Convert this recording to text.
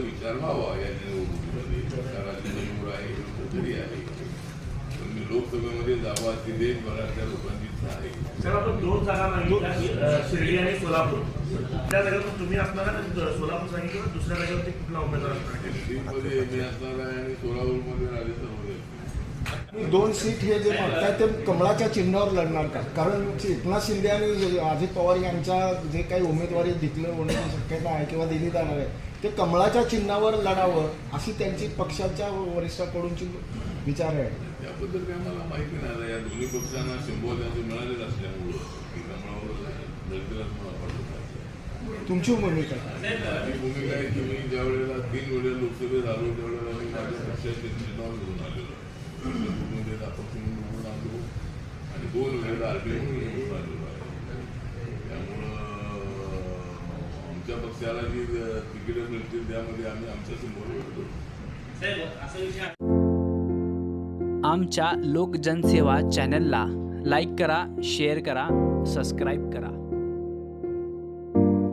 विचार व्हावा या आहे तरी लोकसभेमध्ये जावा ती देशभरातल्या लोकांची आहे सर आपण शिर्डी आणि सोलापूर. त्या जागेवर तुम्ही असणार सोलापूर सांगितलं दुसऱ्या जागेवरती कुठला उमेदवार असणार? शिर्डीमध्ये मी असणार आहे आणि सोलापूर दोन सीट हे जे मागताय ते कमळाच्या चिन्हावर लढणार का? कारण एकनाथ शिंदे आणि अजित पवार यांच्या जे काही उमेदवारी डिक्लेअर होण्याची शक्यता आहे किंवा दिली जाणार आहे ते कमळाच्या चिन्हावर लढावं अशी त्यांची पक्षाच्या वरिष्ठाकडूनची विचार आहे. त्याबद्दल काय मला माहिती नाही. या दोन्ही पक्षांना सिंबॉल त्यांचे मिळालेलं असल्यामुळं की कमळावर मला वाटत तुमची भूमिका? माझी भूमिका आहे की मी ज्या वेळेला तीन वेळेला लोकसभेत आलो त्यावेळेला मी माझ्या पक्षाचे चिन्हावर निवडून आलेलो. आहे त्यामुळं आमच्या पक्षाला जी तिकीटं मिळतील त्यामध्ये आम्ही आमच्या आमच्या लोकजनसेवा चॅनलला लाईक करा शेअर करा सबस्क्राईब करा.